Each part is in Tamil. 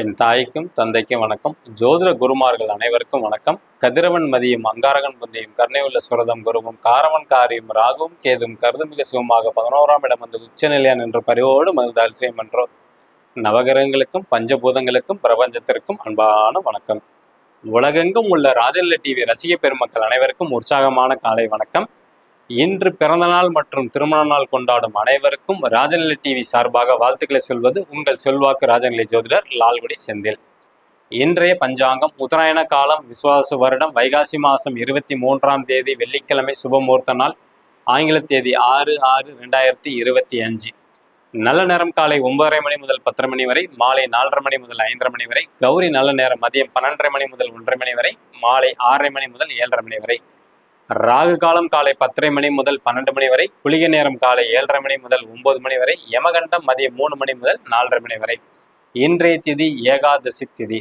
என் தாய்க்கும் தந்தைக்கும் வணக்கம். ஜோதிட குருமார்கள் அனைவருக்கும் வணக்கம். கதிரவன் மதியும் அங்காரகன் புந்தியும் கருணையுள்ள சுரதம் குருவும் காரவன் காரியும் ராகுவும் கேதும் கருதுமிக சுகமாக பதினோராம் இடம் வந்து உச்சநிலையா என்ற பரிவோடு மகிழ்ந்தால் செய்யமென்றோ நவகிரகங்களுக்கும் பஞ்சபூதங்களுக்கும் பிரபஞ்சத்திற்கும் அன்பான வணக்கம். உலகெங்கும் உள்ள ராஜல்ல டிவி ரசிக பெருமக்கள் அனைவருக்கும் உற்சாகமான காலை வணக்கம். இன்று பிறந்தநாள் மற்றும் திருமண நாள் கொண்டாடும் அனைவருக்கும் ராஜநிலை டிவி சார்பாக வாழ்த்துக்களை சொல்வது உங்கள் செல்வாக்கு ராஜநிலை ஜோதிடர் லால்குடி செந்தில். இன்றைய பஞ்சாங்கம் உத்தராயண காலம் விசுவாச வருடம் வைகாசி மாதம் இருபத்தி மூன்றாம் தேதி வெள்ளிக்கிழமை சுபமுகூர்த்த நாள் ஆங்கில தேதி ஆறு ஆறு ரெண்டாயிரத்தி இருபத்தி அஞ்சு. நல்ல நேரம் காலை ஒன்பதரை மணி முதல் பத்தரை மணி வரை மாலை நாலரை மணி முதல் ஐந்தரை மணி வரை கௌரி நல்ல நேரம் மதியம் பன்னெண்டரை மணி முதல் ஒன்றரை மணி வரை மாலை ஆறரை மணி முதல் ஏழரை மணி வரை. ராகு காலம் காலை பத்தரை மணி முதல் பன்னெண்டு மணி வரை குளிகை நேரம் காலை ஏழரை மணி முதல் ஒன்பது மணி வரை யமகண்டம் மதியம் மூணு மணி முதல் நாலரை மணி வரை. இன்றைய திதி ஏகாதசி திதி.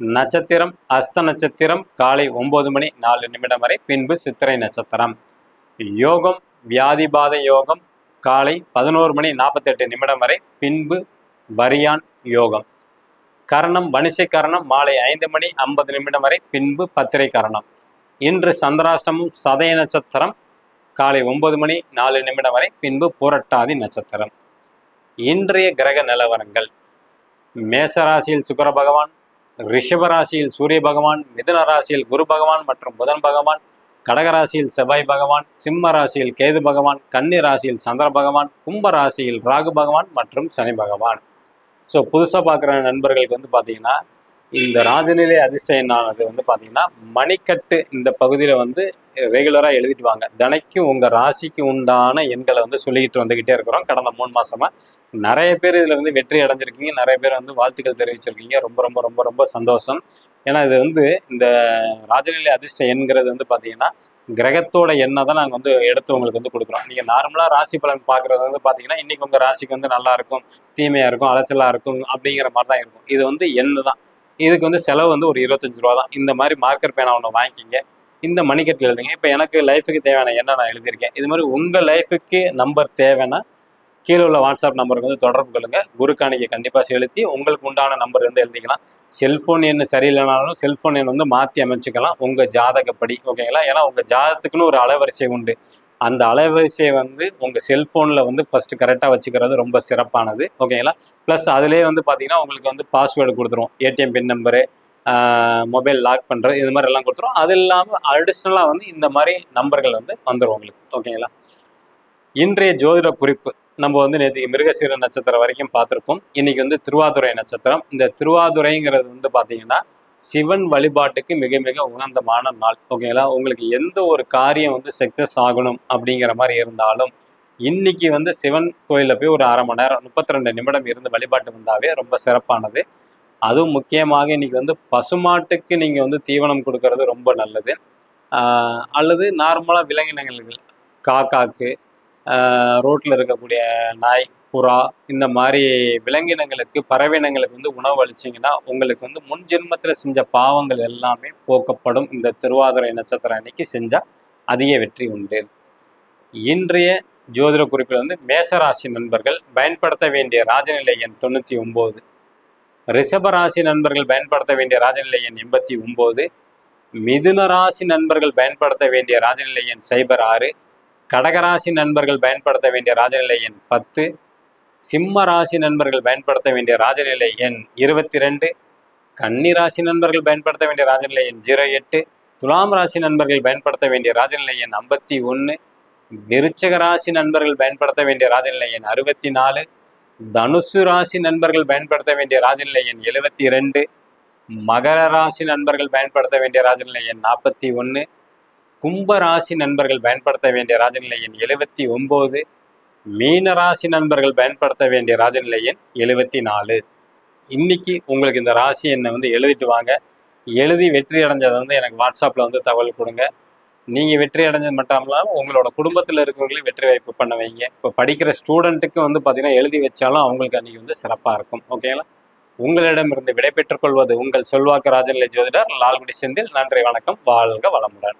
நட்சத்திரம் அஸ்த நட்சத்திரம் காலை ஒன்பது மணி நாலு நிமிடம் வரை பின்பு சித்திரை நட்சத்திரம். யோகம் வியாதிபாத யோகம் காலை பதினோரு மணி நாற்பத்தெட்டு நிமிடம் வரை பின்பு வரியான் யோகம். கரணம் வணிசை கரணம் மாலை ஐந்து மணி ஐம்பது நிமிடம் வரை பின்பு பத்திரை கரணம். இன்று சந்திராஷ்டமம் சதய நட்சத்திரம் காலை ஒன்பது மணி நாலு நிமிடம் வரை பின்பு புரட்டாதி நட்சத்திரம். இன்றைய கிரக நிலவரங்கள். மேசராசியில் சுக்கர பகவான் ரிஷபராசியில் சூரிய பகவான் மிதுன ராசியில் குரு பகவான் மற்றும் புதன் பகவான் கடகராசியில் செவ்வாய் பகவான் சிம்ம ராசியில் கேது பகவான் கன்னி ராசியில் சந்திர பகவான் கும்ப ராசியில் ராகு பகவான் மற்றும் சனி பகவான். ஸோ புதுசாக பார்க்குற நண்பர்களுக்கு வந்து பார்த்தீங்கன்னா இந்த ராஜநிலை அதிர்ஷ்டம் எண்ணானது வந்து பார்த்தீங்கன்னா மணிக்கட்டு இந்த பகுதியில் வந்து ரெகுலராக எழுதிட்டு வாங்க. தினைக்கும் உங்கள் ராசிக்கு உண்டான எண்களை வந்து சொல்லிக்கிட்டு வந்துக்கிட்டே இருக்கிறோம். கடந்த மூணு மாசமா நிறைய பேர் இதில் வந்து வெற்றி அடைஞ்சிருக்கீங்க. நிறைய பேர் வந்து வாழ்த்துக்கள் தெரிவிச்சிருக்கீங்க. ரொம்ப ரொம்ப ரொம்ப ரொம்ப சந்தோஷம். ஏன்னா இது வந்து இந்த ராஜநிலை அதிர்ஷ்ட எண்கிறது வந்து பார்த்தீங்கன்னா கிரகத்தோட எண்ணை தான் நாங்கள் வந்து எடுத்து உங்களுக்கு வந்து கொடுக்குறோம். நீங்கள் நார்மலாக ராசி பலன் பார்க்குறது வந்து பார்த்தீங்கன்னா இன்றைக்கி உங்கள் ராசிக்கு வந்து நல்லா இருக்கும் தீமையாக இருக்கும் அலைச்சலாக இருக்கும் அப்படிங்கிற மாதிரி தான் இருக்கும். இது வந்து எண்ணு தான் இதுக்கு வந்து செலவு வந்து ஒரு இருபத்தஞ்சு ரூபா தான் இந்த மாதிரி மார்க்கர் பேனா ஒன்று வாங்கிக்கிங்க. இந்த மணிக்கட்டில் எழுதுங்க. இப்போ எனக்கு லைஃபுக்கு தேவையான என்ன நான் எழுதியிருக்கேன்? இது மாதிரி உங்கள் லைஃபுக்கு நம்பர் தேவைன்னா கீழே உள்ள வாட்ஸ்அப் நம்பருக்கு வந்து தொடர்பு கொள்ளுங்க. குருக்காணிக்கு கண்டிப்பாக செலுத்தி உங்களுக்கு உண்டான நம்பர் வந்து எழுதிக்கலாம். செல்ஃபோன் எண் சரியில்லைனாலும் செல்ஃபோன் எண் வந்து மாற்றி அமைச்சுக்கலாம். உங்கள் ஜாதகப்படி ஓகேங்களா ஏன்னா உங்கள் ஜாதகத்துக்குன்னு ஒரு அலைவரிசை உண்டு. அந்த அலைவரிசையை வந்து உங்கள் செல்ஃபோனில் வந்து ஃபஸ்ட்டு கரெக்டாக வச்சுக்கிறது ரொம்ப சிறப்பானது. ஓகேங்களா ப்ளஸ் அதிலே வந்து பார்த்தீங்கன்னா உங்களுக்கு வந்து பாஸ்வேர்டு கொடுத்துரும். ATM pin number mobile lock பண்ணுறது இது மாதிரி எல்லாம் கொடுத்துரும். அது இல்லாமல் அடிஷ்னலாக வந்து இந்த மாதிரி நம்பர்கள் வந்து வந்துடும் உங்களுக்கு. ஓகேங்களா இன்றைய ஜோதிட குறிப்பு. நம்ம வந்து நேற்று மிருகசீர நட்சத்திரம் வரைக்கும் பார்த்துருக்கோம். இன்னைக்கு வந்து திருவாதுரை நட்சத்திரம். இந்த திருவாதுரைங்கிறது வந்து பார்த்தீங்கன்னா சிவன் வழிபாட்டுக்கு மிக மிக உகந்தமான நாள். ஓகேங்களா? உங்களுக்கு எந்த ஒரு காரியம் வந்து சக்சஸ் ஆகணும் அப்படிங்கிற மாதிரி இருந்தாலும் இன்னைக்கு வந்து சிவன் கோயிலில் போய் ஒரு அரை மணி நேரம் முப்பத்தி ரெண்டு நிமிடம் இருந்து வழிபாட்டு வந்தாவே ரொம்ப சிறப்பானது. அதுவும் முக்கியமாக இன்னைக்கு வந்து பசுமாட்டுக்கு நீங்கள் வந்து தீவனம் கொடுக்கறது ரொம்ப நல்லது. அல்லது நார்மலாக விலங்கினங்கள் காக்காக்கு ரோட்டில் இருக்கக்கூடிய நாய் புறா இந்த மாதிரி விலங்கினங்களுக்கு பறவையினங்களுக்கு வந்து உணவு அளிச்சிங்கன்னா உங்களுக்கு வந்து முன் ஜென்மத்தில் செஞ்ச பாவங்கள் எல்லாமே போக்கப்படும். இந்த திருவாதிரை நட்சத்திரம் அன்னைக்கு செஞ்சால் அதிக வெற்றி உண்டு. இன்றைய ஜோதிட குறிப்பில் வந்து மேசராசி நண்பர்கள் பயன்படுத்த வேண்டிய ராஜநிலை எண் தொண்ணூற்றி ஒம்பது ரிஷப ராசி நண்பர்கள் பயன்படுத்த வேண்டிய ராஜநிலை எண் எண்பத்தி ஒம்பது மிதுன ராசி நண்பர்கள் பயன்படுத்த வேண்டிய ராஜநிலை எண் சைபர் ஆறு. கடகராசி நண்பர்கள் பயன்படுத்த வேண்டிய ராஜநிலை எண் பத்து. சிம்ம ராசி நண்பர்கள் பயன்படுத்த வேண்டிய ராஜநிலை எண் இருபத்தி ரெண்டு கன்னி ராசி நண்பர்கள் பயன்படுத்த வேண்டிய ராஜநிலை எண் ஜீரோ எட்டு. துலாம் ராசி நண்பர்கள் பயன்படுத்த வேண்டிய ராஜநிலை எண் ஐம்பத்தி ஒன்று. விருச்சக ராசி நண்பர்கள் பயன்படுத்த வேண்டிய ராஜநிலை எண் அறுபத்தி நாலு. தனுசு ராசி நண்பர்கள் பயன்படுத்த வேண்டிய ராஜநிலை எண் எழுபத்தி ரெண்டு மகர ராசி நண்பர்கள் பயன்படுத்த வேண்டிய ராஜநிலை எண் நாற்பத்தி ஒன்று. கும்ப ராசி நண்பர்கள் பயன்படுத்த வேண்டிய ராஜநிலை எண் எழுபத்தி ஒம்பது. மீன ராசி நண்பர்கள் பயன்படுத்த வேண்டிய ராஜநிலை எண் எழுபத்தி நாலு இன்னைக்கு உங்களுக்கு இந்த ராசி எண்ணை வந்து எழுதிட்டு வாங்க. எழுதி வெற்றி அடைஞ்சதை வந்து எனக்கு வாட்ஸ்அப்பில் வந்து தகவல் கொடுங்க. நீங்கள் வெற்றி அடைஞ்சது மட்டும் இல்லாமல் உங்களோட குடும்பத்தில் இருக்கிறவங்களையும் வெற்றி வாய்ப்பு பண்ண வைங்க. இப்போ படிக்கிற ஸ்டூடெண்ட்டுக்கு வந்து பார்த்தீங்கன்னா எழுதி வச்சாலும் அவங்களுக்கு அன்றைக்கி வந்து சிறப்பாக இருக்கும். ஓகேங்களா உங்களிடமிருந்து விடைபெற்றுக் கொள்வது உங்கள் சொல்வாக்கு ராஜநிலை ஜோதிடர் லால்குடி செந்தில். நன்றி வணக்கம். வாழ்க வளமுடன்.